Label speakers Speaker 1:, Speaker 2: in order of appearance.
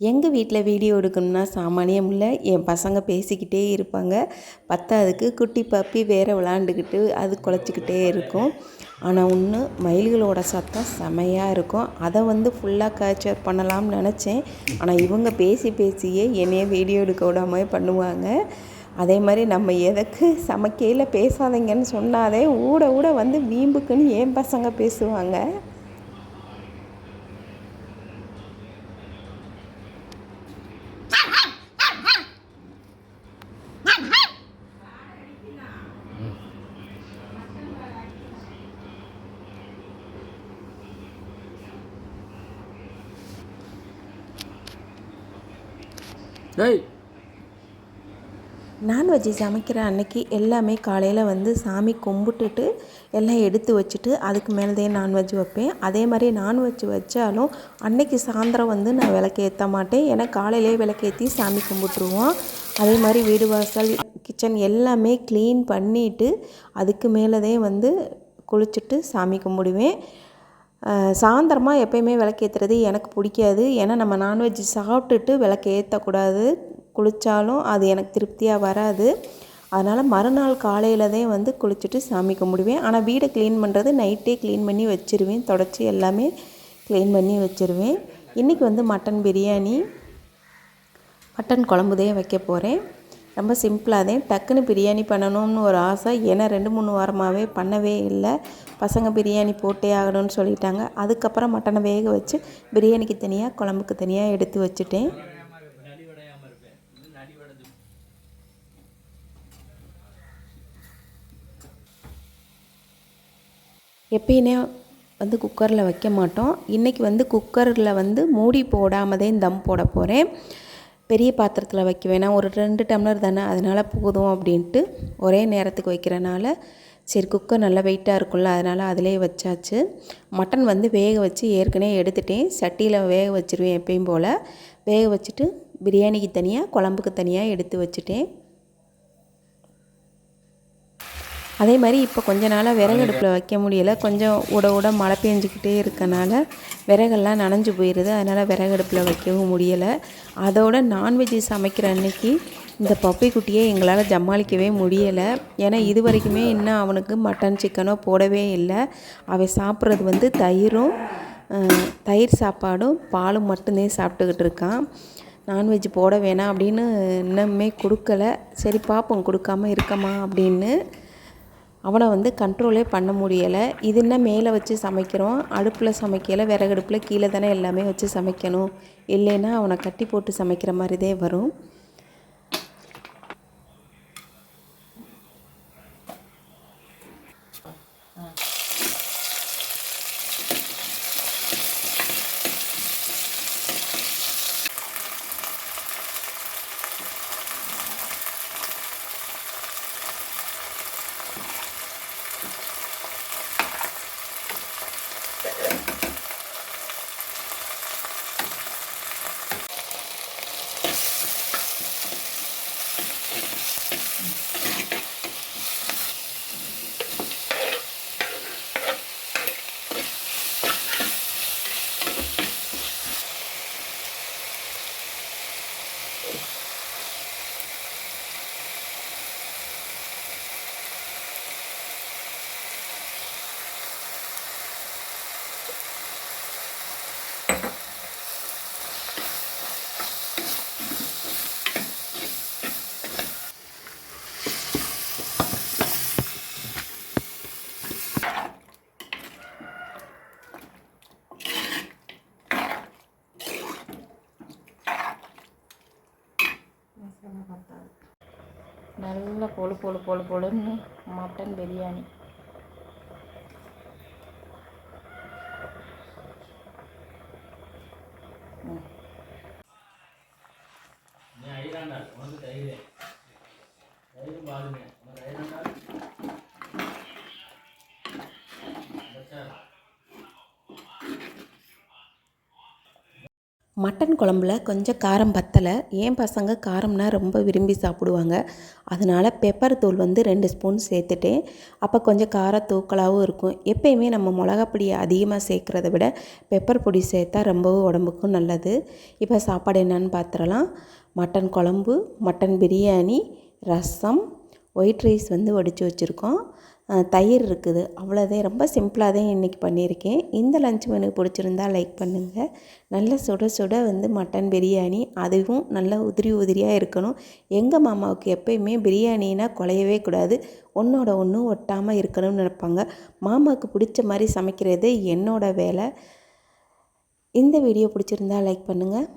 Speaker 1: எங்கள் வீட்டில் வீடியோ எடுக்கணும்னா சாமானியம் இல்லை. என் பசங்க பேசிக்கிட்டே இருப்பாங்க. பத்தாவதுக்கு குட்டி பப்பி வேற விளாண்டுக்கிட்டு அது குலைச்சிக்கிட்டே இருக்கும். ஆனால் ஒன்று மயில்களோட சத்தம் செமையாக இருக்கும். அதை வந்து ஃபுல்லாக கேப்சர் பண்ணலாம்னு நினச்சேன். ஆனால் இவங்க பேசி பேசியே என்னையே வீடியோ எடுக்க விடாமல் பண்ணுவாங்க. அதே மாதிரி நம்ம எதுக்கு சமைக்கையில் பேசாதீங்கன்னு சொன்னாலே ஊட ஊட வந்து வீம்புக்குன்னு என் பசங்க பேசுவாங்க.
Speaker 2: டேய்.
Speaker 1: நான்வெஜ்ஜு சமைக்கிற அன்னைக்கு எல்லாமே காலையில் வந்து சாமி கும்பிட்டுட்டு எல்லாம் எடுத்து வச்சுட்டு அதுக்கு மேலதே நான்வெஜ் வைப்பேன். அதே மாதிரி நான்வெஜ் வச்சாலும் அன்னைக்கு சாயந்தரம் வந்து நான் விளக்கேற்ற மாட்டேன். ஏன்னா காலையிலே விளக்கேற்றி சாமி கும்பிட்ருவோம் அதே மாதிரி வீடு வாசல் கிச்சன் எல்லாமே க்ளீன் பண்ணிவிட்டு அதுக்கு மேலதே வந்து குளிச்சுட்டு சாமி கும்பிடுவேன். சாயந்தரமாக எப்பயுமே விளக்கேற்றுறது எனக்கு பிடிக்காது. ஏன்னா நம்ம நான்வெஜ் சாப்பிட்டுட்டு விளக்கு ஏற்றக்கூடாது குளித்தாலும் அது எனக்கு திருப்தியாக வராது. அதனால் மறுநாள் காலையில் தான் வந்து குளிச்சுட்டு சாமி கும்பிடுவேன். ஆனால் வீடை க்ளீன் பண்ணுறது நைட்டே க்ளீன் பண்ணி வச்சுருவேன். தொடச்சி எல்லாமே க்ளீன் பண்ணி வச்சுருவேன். இன்றைக்கி வந்து மட்டன் பிரியாணி மட்டன் குழம்புதே வைக்க போகிறேன் ரொம்ப சிம்பிளாக தான் டக்குன்னு பிரியாணி பண்ணணும்னு ஒரு ஆசை. ஏன்னா ரெண்டு மூணு வாரமாகவே பண்ணவே இல்லை. பசங்க பிரியாணி போட்டே ஆகணும்னு சொல்லிட்டாங்க. அதுக்கப்புறம் மட்டனை வேக வச்சு பிரியாணிக்கு தனியாக குழம்புக்கு தனியாக எடுத்து வச்சுட்டேன். எப்பயுமே வந்து குக்கரில் வைக்க மாட்டோம். இன்றைக்கி வந்து குக்கரில் வந்து மூடி போடாமதே தம் போட போகிறேன் பெரிய பாத்திரத்தில் வைக்க வேணாம் ஒரு ரெண்டு டம்ளர் தானே அதனால் போதும் அப்படின்ட்டு ஒரே நேரத்துக்கு வைக்கிறனால சரி குக்கர் நல்லா வெயிட்டாக இருக்கும்ல அதனால் அதிலே வச்சாச்சு. மட்டன் வந்து வேக வச்சு ஏற்கனவே எடுத்துட்டேன். சட்டியில் வேக வச்சுருவேன் எப்பயும் போல். வேக வச்சுட்டு பிரியாணிக்கு தனியாக குழம்புக்கு தனியாக எடுத்து வச்சுட்டேன். அதே மாதிரி இப்போ கொஞ்ச நாளாக விறகு அடுப்பில் வைக்க முடியலை. கொஞ்சம் உட உட மழை பெஞ்சிக்கிட்டே இருக்கனால விறகெல்லாம் நனைஞ்சு போயிடுது அதனால் விறகு அடுப்பில் வைக்கவும் முடியலை. அதோட நான்வெஜ் சமைக்கிற அன்னைக்கு இந்த பப்பி குட்டியை எங்களால் ஜமாளிக்கவே முடியலை. ஏன்னா இது வரைக்குமே இன்னும் அவனுக்கு மட்டன் சிக்கனோ போடவே இல்லை. அவன் சாப்பிட்றது வந்து தயிரும் தயிர் சாப்பாடும் பாலும் மட்டும்தான் சாப்பிட்டுக்கிட்டு இருக்கான். நான்வெஜ் போட வேணாம் அப்படின்னு இன்னுமே கொடுக்கல. சரி பார்ப்போம் கொடுக்காம இருக்கமா அப்படின்னு அவனை வந்து கண்ட்ரோலே பண்ண முடியலை. இது என்ன மேலே வச்சு சமைக்கிறோம்? அடுப்பில் சமைக்கலை விறகடுப்பில் கீழே தானே எல்லாமே வச்சு சமைக்கணும். இல்லைன்னா அவனை கட்டி போட்டு சமைக்கிற மாதிரிதே வரும். நல்ல பொழு பொழு பொழு பொழுன்னு மட்டன் பிரியாணி. மட்டன் குழம்புல கொஞ்சம் காரம் பத்தலை. என் பசங்க காரம்னா ரொம்ப விரும்பி சாப்பிடுவாங்க. அதனால் பெப்பர் தூள் வந்து ரெண்டு ஸ்பூன் சேர்த்துட்டேன். அப்போ கொஞ்சம் காரம் தூக்கலாகவும் இருக்கும். எப்பயுமே நம்ம மிளகாப்பொடியை அதிகமாக சேர்க்குறத விட பெப்பர் பொடி சேர்த்தா ரொம்பவும் உடம்புக்கும் நல்லது. இப்போ சாப்பாடு என்னன்னு பார்த்துடலாம் மட்டன் குழம்பு mutton biryani rasam white rice வந்து வடித்து வச்சுருக்கோம். தயிர் இருக்குது. அவ்வளோதான் ரொம்ப சிம்பிளாக தான் இன்றைக்கி பண்ணியிருக்கேன். இந்த லஞ்ச் மெனு பிடிச்சிருந்தா லைக் பண்ணுங்கள் நல்ல சுட சுட வந்து மட்டன் பிரியாணி. அதுவும் நல்லா உதிரி உதிரியாக இருக்கணும். எங்கள் மாமாவுக்கு எப்பயுமே பிரியாணினா குலையவே கூடாது. ஒன்றோட ஒன்று ஒட்டாமல் இருக்கணும்னு நினைப்பாங்க. மாமாவுக்கு பிடிச்ச மாதிரி சமைக்கிறது என்னோடய வேலை. இந்த வீடியோ பிடிச்சிருந்தா லைக் பண்ணுங்கள்